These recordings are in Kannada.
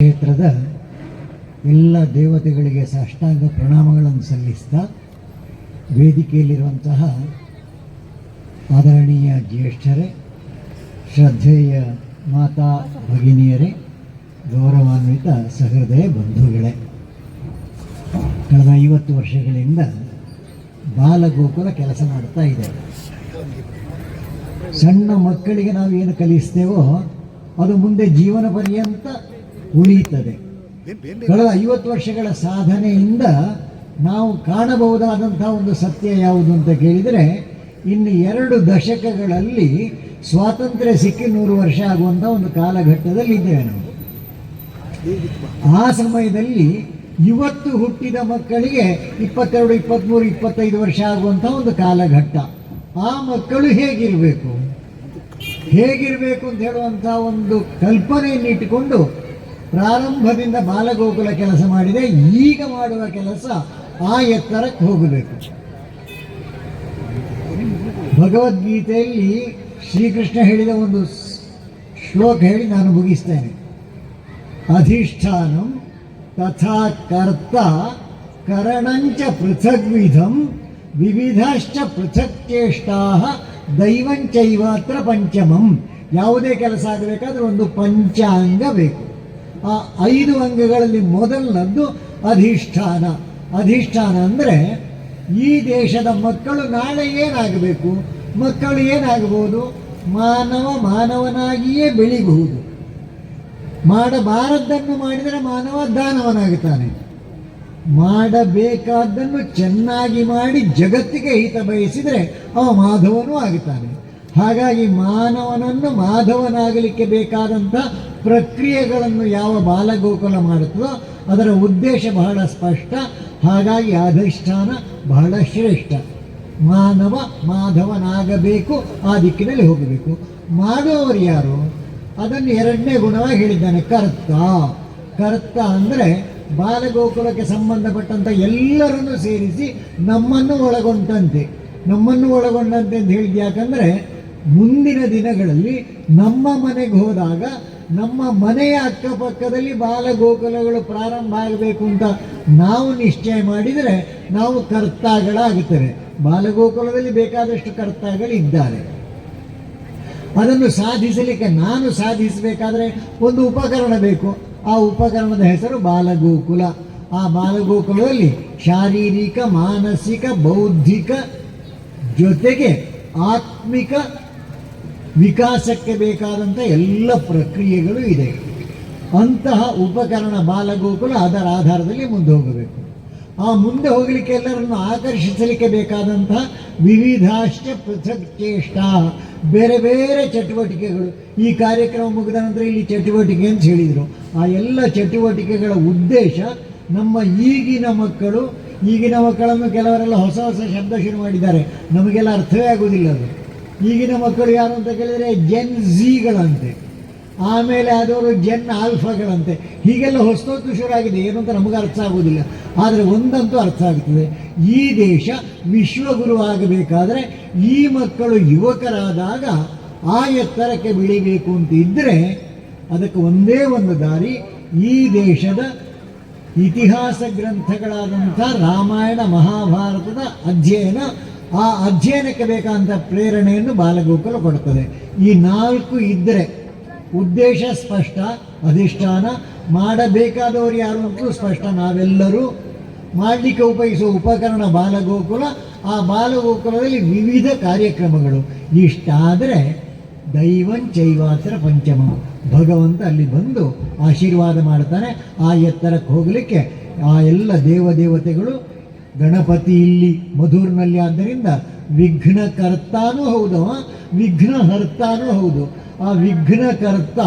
ಕ್ಷೇತ್ರದ ಎಲ್ಲ ದೇವತೆಗಳಿಗೆ ಸಾಷ್ಟಾಂಗ ಪ್ರಣಾಮಗಳನ್ನು ಸಲ್ಲಿಸ್ತಾ ವೇದಿಕೆಯಲ್ಲಿರುವಂತಹ ಆದರಣೀಯ ಜ್ಯೇಷ್ಠರೇ, ಶ್ರದ್ಧೆಯ ಮಾತಾ ಭಗಿನಿಯರೇ, ಗೌರವಾನ್ವಿತ ಸಹೃದಯ ಬಂಧುಗಳೇ. ಕಳೆದ ಐವತ್ತು ವರ್ಷಗಳಿಂದ ಬಾಲಗೋಕುಲ ಕೆಲಸ ಮಾಡ್ತಾ ಇದೆ. ಸಣ್ಣ ಮಕ್ಕಳಿಗೆ ನಾವು ಏನು ಕಲಿಸ್ತೇವೋ ಅದು ಮುಂದೆ ಜೀವನ ಪರ್ಯಂತ ಉಳಿಯುತ್ತದೆ. ಕಳೆದ ಐವತ್ತು ವರ್ಷಗಳ ಸಾಧನೆಯಿಂದ ನಾವು ಕಾಣಬಹುದಾದಂತಹ ಒಂದು ಸತ್ಯ ಯಾವುದು ಅಂತ ಕೇಳಿದರೆ ಇನ್ನು ಎರಡು ದಶಕಗಳಲ್ಲಿ ಸ್ವಾತಂತ್ರ್ಯ ಸಿಕ್ಕಿ ನೂರು ವರ್ಷ ಆಗುವಂಥ ಒಂದು ಕಾಲಘಟ್ಟದಲ್ಲಿ ಇದ್ದೇವೆ ನಾವು. ಆ ಸಮಯದಲ್ಲಿ ಇವತ್ತು ಹುಟ್ಟಿದ ಮಕ್ಕಳಿಗೆ ಇಪ್ಪತ್ತೆರಡು ಇಪ್ಪತ್ತ್ಮೂರು ಇಪ್ಪತ್ತೈದು ವರ್ಷ ಆಗುವಂಥ ಒಂದು ಕಾಲಘಟ್ಟ. ಆ ಮಕ್ಕಳು ಹೇಗಿರಬೇಕು? ಹೇಗಿರಬೇಕು ಅಂತ ಹೇಳುವಂಥ ಒಂದು ಕಲ್ಪನೆಯನ್ನು ಇಟ್ಟುಕೊಂಡು ಪ್ರಾರಂಭದಿಂದ ಬಾಲಗೋಕುಲ ಕೆಲಸ ಮಾಡಿದೆ, ಈಗ ಮಾಡುವ ಕೆಲಸ ಆ ಎತ್ತರಕ್ಕೆ ಹೋಗಬೇಕು. ಭಗವದ್ಗೀತೆಯಲ್ಲಿ ಶ್ರೀಕೃಷ್ಣ ಹೇಳಿದ ಒಂದು ಶ್ಲೋಕ ಹೇಳಿ ನಾನು ಮುಗಿಸ್ತೇನೆ. ಅಧಿಷ್ಠಾನಂ ತಥಾ ಕರ್ತ ಕರಣಂಚ ಪೃಥಗ್ವಿಧಂ ವಿವಿಧಶ್ಚ ಪೃಥಕ್ ಚೇಷ್ಟಾ ದೈವಂಚೈವಾತ್ರ ಪಂಚಮಂ. ಯಾವುದೇ ಕೆಲಸ ಆಗಬೇಕಾದ್ರೆ ಒಂದು ಪಂಚಾಂಗ ಬೇಕು. ಆ ಐದು ಅಂಗಗಳಲ್ಲಿ ಮೊದಲನದ್ದು ಅಧಿಷ್ಠಾನ. ಅಧಿಷ್ಠಾನ ಅಂದರೆ ಈ ದೇಶದ ಮಕ್ಕಳು ನಾಳೆ ಏನಾಗಬೇಕು? ಮಕ್ಕಳು ಏನಾಗಬಹುದು? ಮಾನವ ಮಾನವನಾಗಿಯೇ ಬೆಳಿಬಹುದು. ಮಾಡಬಾರದ್ದನ್ನು ಮಾಡಿದರೆ ಮಾನವ ದಾನವನಾಗುತ್ತಾನೆ ಮಾಡಬೇಕಾದ್ದನ್ನು ಚೆನ್ನಾಗಿ ಮಾಡಿ ಜಗತ್ತಿಗೆ ಹಿತ ಬಯಸಿದರೆ ಅವ ಮಾಧವನೂ ಆಗುತ್ತಾನೆ. ಹಾಗಾಗಿ ಮಾನವನನ್ನು ಮಾಧವನಾಗಲಿಕ್ಕೆ ಬೇಕಾದಂಥ ಪ್ರಕ್ರಿಯೆಗಳನ್ನು ಯಾವ ಬಾಲಗೋಕುಲ ಮಾಡುತ್ತದೋ ಅದರ ಉದ್ದೇಶ ಬಹಳ ಸ್ಪಷ್ಟ. ಹಾಗಾಗಿ ಅಧಿಷ್ಠಾನ ಬಹಳ ಶ್ರೇಷ್ಠ. ಮಾನವ ಮಾಧವನಾಗಬೇಕು, ಆ ದಿಕ್ಕಿನಲ್ಲಿ ಹೋಗಬೇಕು. ಮಾಡುವವರು ಯಾರು? ಅದನ್ನು ಎರಡನೇ ಗುಣವಾಗಿ ಹೇಳಿದ್ದಾನೆ, ಕರ್ತ. ಕರ್ತ ಅಂದರೆ ಬಾಲಗೋಕುಲಕ್ಕೆ ಸಂಬಂಧಪಟ್ಟಂಥ ಎಲ್ಲರನ್ನು ಸೇರಿಸಿ ನಮ್ಮನ್ನು ಒಳಗೊಂಡಂತೆ. ನಮ್ಮನ್ನು ಒಳಗೊಂಡಂತೆ ಅಂತ ಹೇಳಿದ ಯಾಕಂದರೆ, ಮುಂದಿನ ದಿನಗಳಲ್ಲಿ ನಮ್ಮ ಮನೆಗೆ ಹೋದಾಗ ನಮ್ಮ ಮನೆಯ ಅಕ್ಕಪಕ್ಕದಲ್ಲಿ ಬಾಲಗೋಕುಲಗಳು ಪ್ರಾರಂಭ ಆಗಬೇಕು ಅಂತ ನಾವು ನಿಶ್ಚಯ ಮಾಡಿದರೆ ನಾವು ಕರ್ತಾಗಳಾಗುತ್ತೇವೆ. ಬಾಲಗೋಕುಲದಲ್ಲಿ ಬೇಕಾದಷ್ಟು ಕರ್ತಾಗಳಿದ್ದಾರೆ. ಅದನ್ನು ಸಾಧಿಸಲಿಕ್ಕೆ ನಾನು ಸಾಧಿಸಬೇಕಾದ್ರೆ ಒಂದು ಉಪಕರಣ ಬೇಕು. ಆ ಉಪಕರಣದ ಹೆಸರು ಬಾಲಗೋಕುಲ. ಆ ಬಾಲಗೋಕುಲದಲ್ಲಿ ಶಾರೀರಿಕ, ಮಾನಸಿಕ, ಬೌದ್ಧಿಕ ಜೊತೆಗೆ ಆತ್ಮಿಕ ವಿಕಾಸಕ್ಕೆ ಬೇಕಾದಂಥ ಎಲ್ಲ ಪ್ರಕ್ರಿಯೆಗಳು ಇದೆ. ಅಂತಹ ಉಪಕರಣ ಬಾಲಗೋಕುಲ ಅದರ ಆಧಾರದಲ್ಲಿ ಮುಂದೆ ಹೋಗಬೇಕು. ಆ ಮುಂದೆ ಹೋಗಲಿಕ್ಕೆ ಎಲ್ಲರನ್ನು ಆಕರ್ಷಿಸಲಿಕ್ಕೆ ಬೇಕಾದಂಥ ವಿವಿಧಾಶ್ಚ ಪೃಥಕ್ ಚೇಷ್ಟ ಬೇರೆ ಬೇರೆ ಚಟುವಟಿಕೆಗಳು. ಈ ಕಾರ್ಯಕ್ರಮ ಮುಗಿದ ನಂತರ ಇಲ್ಲಿ ಚಟುವಟಿಕೆ ಅಂತ ಹೇಳಿದರು. ಆ ಎಲ್ಲ ಚಟುವಟಿಕೆಗಳ ಉದ್ದೇಶ ನಮ್ಮ ಈಗಿನ ಮಕ್ಕಳು, ಈಗಿನ ಮಕ್ಕಳನ್ನು ಕೆಲವರೆಲ್ಲ ಹೊಸ ಹೊಸ ಶಬ್ದ ಶುರು ಮಾಡಿದ್ದಾರೆ. ನಮಗೆಲ್ಲ ಅರ್ಥವೇ ಆಗುವುದಿಲ್ಲ ಅದು. ಈಗಿನ ಮಕ್ಕಳು ಯಾರು ಅಂತ ಕೇಳಿದರೆ ಜೆನ್ ಝಿಗಳಂತೆ ಆಮೇಲೆ ಆದವರು ಜೆನ್ ಆಲ್ಫಾಗಳಂತೆ ಹೀಗೆಲ್ಲ ಹೊಸತೊತ್ತು ಶುರುವಾಗಿದೆ. ಏನು ಅಂತ ನಮಗೆ ಅರ್ಥ ಆಗೋದಿಲ್ಲ ಆದರೆ ಒಂದಂತೂ ಅರ್ಥ ಆಗ್ತದೆ. ಈ ದೇಶ ವಿಶ್ವಗುರು ಆಗಬೇಕಾದರೆ ಈ ಮಕ್ಕಳು ಯುವಕರಾದಾಗ ಆ ಎತ್ತರಕ್ಕೆ ಬೆಳಿಬೇಕು ಅಂತ ಇದ್ದರೆ ಅದಕ್ಕೆ ಒಂದೇ ಒಂದು ದಾರಿ ಈ ದೇಶದ ಇತಿಹಾಸ ಗ್ರಂಥಗಳಾದಂಥ ರಾಮಾಯಣ ಮಹಾಭಾರತದ ಅಧ್ಯಯನ ಆ ಅಧ್ಯಯನಕ್ಕೆ ಬೇಕಾದಂಥ ಪ್ರೇರಣೆಯನ್ನು ಬಾಲಗೋಕುಲ ಕೊಡುತ್ತದೆ. ಈ ನಾಲ್ಕು ಇದ್ದರೆ ಉದ್ದೇಶ ಸ್ಪಷ್ಟ, ಅಧಿಷ್ಠಾನ, ಮಾಡಬೇಕಾದವರು ಯಾರು ಅಂತಲೂ ಸ್ಪಷ್ಟ, ನಾವೆಲ್ಲರೂ ಮಾಡಲಿಕ್ಕೆ ಉಪಯೋಗಿಸುವ ಉಪಕರಣ ಬಾಲಗೋಕುಲ. ಆ ಬಾಲಗೋಕುಲದಲ್ಲಿ ವಿವಿಧ ಕಾರ್ಯಕ್ರಮಗಳು. ಇಷ್ಟಾದರೆ ದೈವಂ ಚೈವಾಸರ ಪಂಚಮ. ಭಗವಂತ ಅಲ್ಲಿ ಬಂದು ಆಶೀರ್ವಾದ ಮಾಡ್ತಾನೆ. ಆ ಎತ್ತರಕ್ಕೆ ಹೋಗಲಿಕ್ಕೆ ಆ ಎಲ್ಲ ದೇವದೇವತೆಗಳು ಗಣಪತಿ ಇಲ್ಲಿ ಮಧುರ್ನಲ್ಲಿ. ಆದ್ದರಿಂದ ವಿಘ್ನಕರ್ತಾನೂ ಹೌದು ಅವ, ವಿಘ್ನಹರ್ತಾನೂ ಹೌದು. ಆ ವಿಘ್ನಕರ್ತ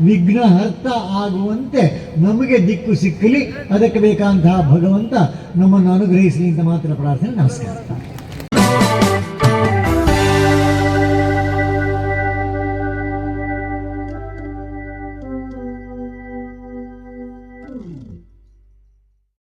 ವಿಘ್ನಹರ್ತ ಆಗುವಂತೆ ನಮಗೆ ದಿಕ್ಕು ಸಿಕ್ಕಲಿ. ಅದಕ್ಕೆ ಬೇಕಾದಂತಹ ಭಗವಂತ ನಮ್ಮನ್ನು ಅನುಗ್ರಹಿಸಲಿ ಅಂತ ಮಾತ್ರ ಪ್ರಾರ್ಥನೆ. ನಮಸ್ಕಾರ.